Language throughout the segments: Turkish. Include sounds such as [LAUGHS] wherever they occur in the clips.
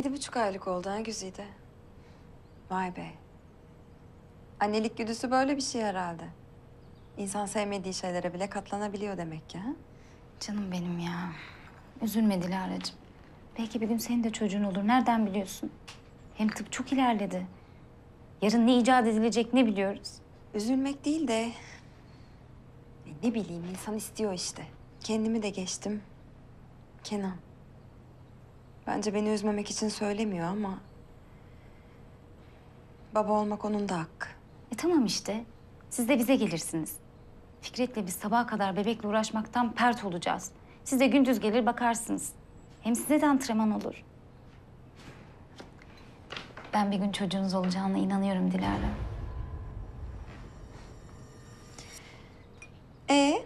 Yedi buçuk aylık oldu ha Güzide. Vay be. Annelik güdüsü böyle bir şey herhalde. İnsan sevmediği şeylere bile katlanabiliyor demek ki ha? Canım benim ya. Üzülme Dilara'cığım. Belki bir gün senin de çocuğun olur. Nereden biliyorsun? Hem tıp çok ilerledi. Yarın ne icat edilecek ne biliyoruz. Üzülmek değil de... Ne bileyim insan istiyor işte. Kendimi de geçtim. Kenan. Bence beni üzmemek için söylemiyor ama... Baba olmak onun da hakkı. E tamam işte. Siz de bize gelirsiniz. Fikret'le biz sabaha kadar bebekle uğraşmaktan pert olacağız. Siz de gündüz gelir bakarsınız. Hem size de antrenman olur. Ben bir gün çocuğunuz olacağına inanıyorum Dilara. Ee,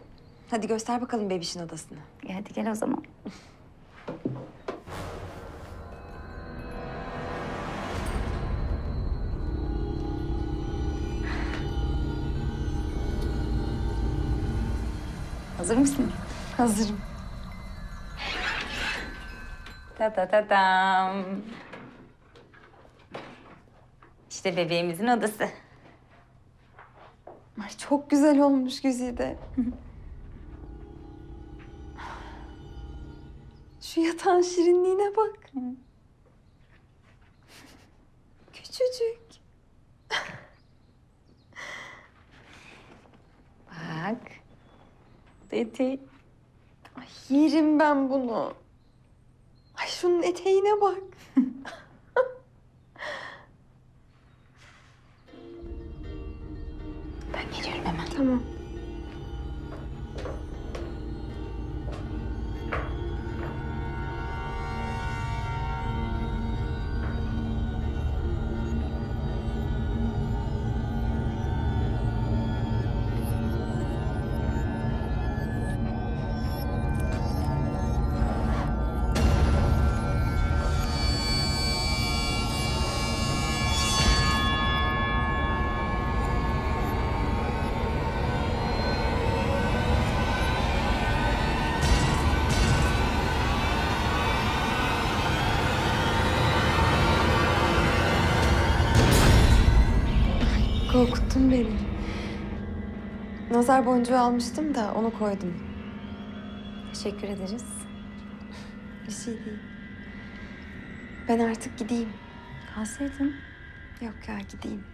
hadi göster bakalım bebişin odasını. E hadi gel o zaman. Hazır mısın? Hazırım. Ta ta ta tam. İşte bebeğimizin odası. Ay çok güzel olmuş Güzide. [LAUGHS] Şu yatağın şirinliğine bak. Küçücük. Bak. Dedi. Ay yerim ben bunu. Ay şunun eteğine bak. [LAUGHS] Ben geliyorum hemen. Tamam. Korkuttun beni. Nazar boncuğu almıştım da onu koydum. Teşekkür ederiz. Bir şey değil. Ben artık gideyim. Kalsaydın. Yok ya gideyim.